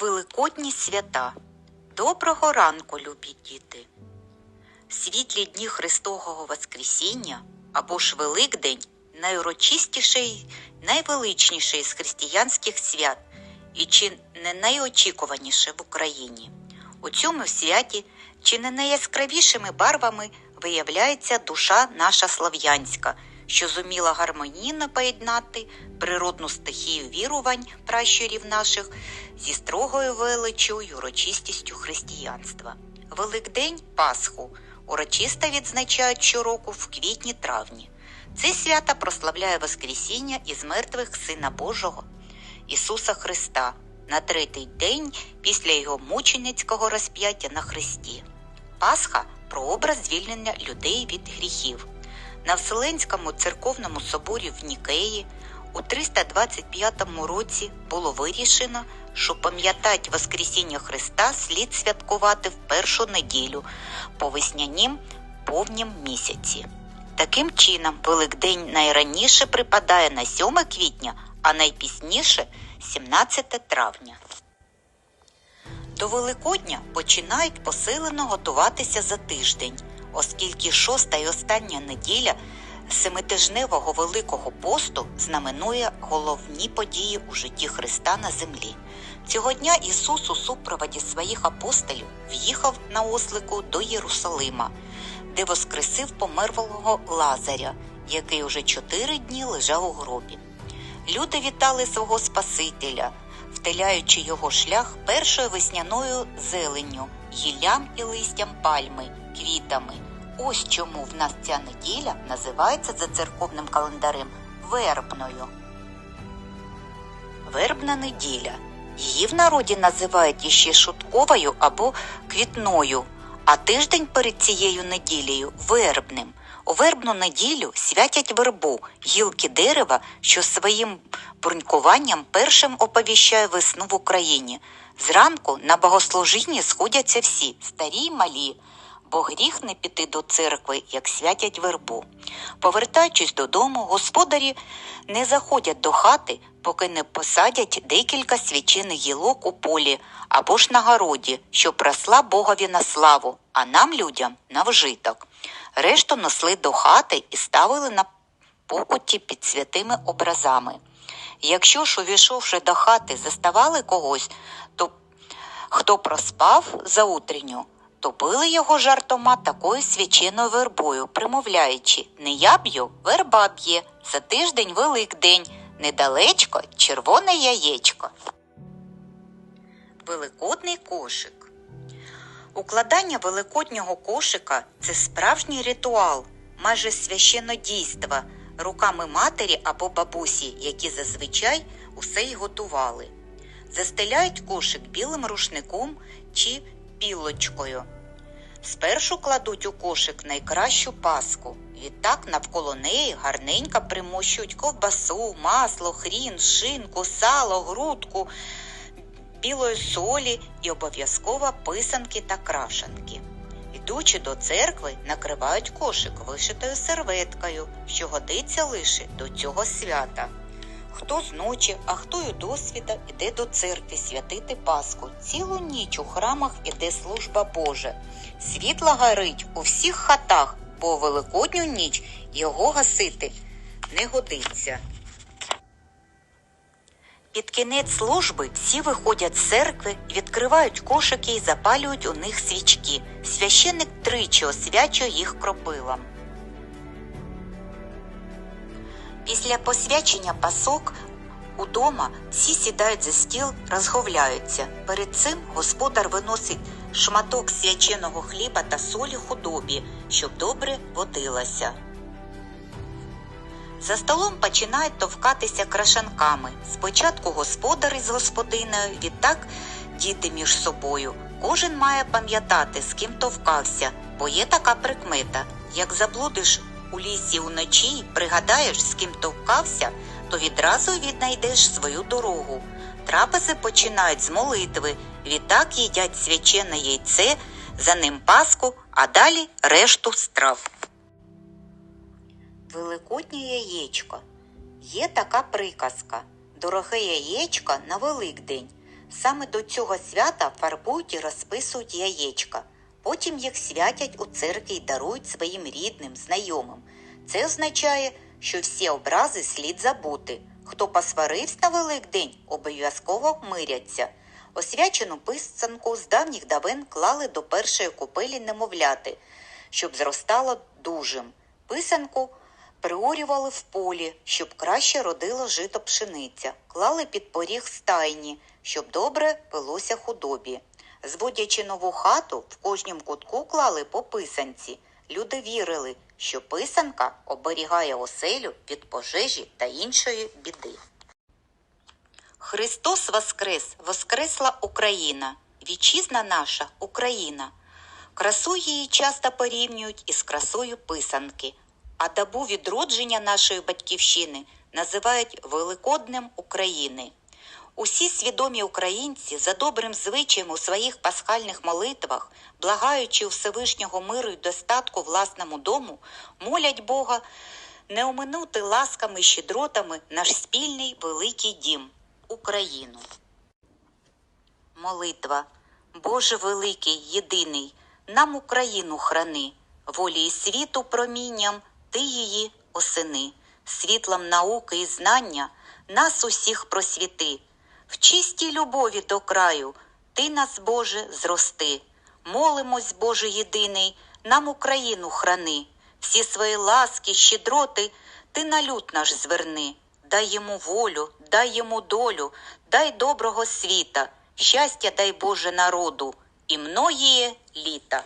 Великодні свята. Доброго ранку, любі діти! Світлі дні Христового Воскресіння або ж Великдень найурочистіший, найвеличніший з християнських свят і чи не найочікуваніше в Україні. У цьому святі чи не найяскравішими барвами виявляється душа наша слав'янська, що зуміла гармонійно поєднати природну стихію вірувань пращурів наших зі строгою величчю й урочистістю християнства. Великдень Пасху урочисто відзначають щороку в квітні-травні. Це свято прославляє Воскресіння із мертвих Сина Божого Ісуса Христа на третій день після його мученицького розп'яття на Христі. Пасха прообраз звільнення людей від гріхів. На Вселенському церковному соборі в Нікеї у 325 році було вирішено, що пам'ятать Воскресіння Христа слід святкувати в першу неділю по веснянім повнім місяці. Таким чином, Великдень найраніше припадає на 7 квітня, а найпізніше 17 травня. До Великодня починають посилено готуватися за тиждень, оскільки шоста і остання неділя семитижневого Великого посту знаменує головні події у житті Христа на землі. Цього дня Ісус у супроводі своїх апостолів в'їхав на ослику до Єрусалима, де воскресив померлого Лазаря, який уже чотири дні лежав у гробі. Люди вітали свого Спасителя, втеляючи його шлях першою весняною зеленню, гіллям і листям пальми, квітами. Ось чому в нас ця неділя називається за церковним календарем вербною. Вербна неділя. Її в народі називають іще шутковою або квітною, а тиждень перед цією неділею вербним. У вербну неділю святять вербу, гілки дерева, що своїм брунькуванням першим оповіщає весну в Україні. Зранку на богослужінні сходяться всі, старі й малі, бо гріх не піти до церкви, як святять вербу. Повертаючись додому, господарі не заходять до хати, поки не посадять декілька свячених гілок у полі або ж на городі, щоб росла Богові на славу, а нам, людям, на вжиток. Решту несли до хати і ставили на покуті під святими образами. Якщо ж, увійшовши до хати, заставали когось, хто проспав за утренню, то його жартома такою свяченою вербою, примовляючи не я б'ю, верба б'є, за тиждень Великдень, недалечко червоне яєчко. Великодний кошик. Укладання великоднього кошика це справжній ритуал, майже священнодійство руками матері або бабусі, які зазвичай усе й готували. Застеляють кошик білим рушником чи пілочкою. Спершу кладуть у кошик найкращу паску. Відтак навколо неї гарненько примощують ковбасу, масло, хрін, шинку, сало, грудку, білої солі і обов'язково писанки та крашанки. Ідучи до церкви, накривають кошик вишитою серветкою, що годиться лише до цього свята. Хто з ночі, а хто й досвіда іде до церкви святити Пасху. Цілу ніч у храмах іде служба Божа. Світло горить у всіх хатах, бо великодню ніч його гасити не годиться. Під кінець служби всі виходять з церкви, відкривають кошики і запалюють у них свічки. Священник тричі освячує їх кропилом. Після посвячення пасок удома всі сідають за стіл, розговляються. Перед цим господар виносить шматок свяченого хліба та солі худобі, щоб добре водилася. За столом починають товкатися крашанками. Спочатку господар із господиною, відтак діти між собою. Кожен має пам'ятати, з ким товкався, бо є така прикмета. Як заблудиш у лісі уночі пригадаєш, з ким товкався, то відразу віднайдеш свою дорогу. Трапези починають з молитви, відтак їдять свячене яйце, за ним паску, а далі решту страв. Великоднє яєчко. Є така приказка. Дороге яєчко на Великдень. Саме до цього свята фарбують і розписують яєчка. Потім їх святять у церкві й дарують своїм рідним, знайомим. Це означає, що всі образи слід забути. Хто посварився на Великдень, обов'язково миряться. Освячену писанку з давніх давен клали до першої купелі немовляти, щоб зростало дужим. Писанку приорювали в полі, щоб краще родило жито пшениця, клали під поріг стайні, щоб добре пилося худобі. Зводячи нову хату, в кожнім кутку клали по писанці. Люди вірили, що писанка оберігає оселю від пожежі та іншої біди. Христос Воскрес! Воскресла Україна! Вітчизна наша Україна! Красу її часто порівнюють із красою писанки, а добу відродження нашої батьківщини називають Великоднем України. Усі свідомі українці за добрим звичаєм у своїх пасхальних молитвах, благаючи у Всевишнього миру й достатку власному дому, молять Бога не оминути ласками й щедротами наш спільний великий дім Україну. Молитва. Боже великий, єдиний, нам Україну храни, волі і світу промінням ти її осени, світлом науки і знання нас усіх просвіти, в чистій любові до краю ти нас, Боже, зрости. Молимось, Боже єдиний, нам Україну храни, всі свої ласки, щедроти ти на люд наш зверни, дай йому волю, дай йому долю, дай доброго світа, щастя дай Боже народу і многіє літа.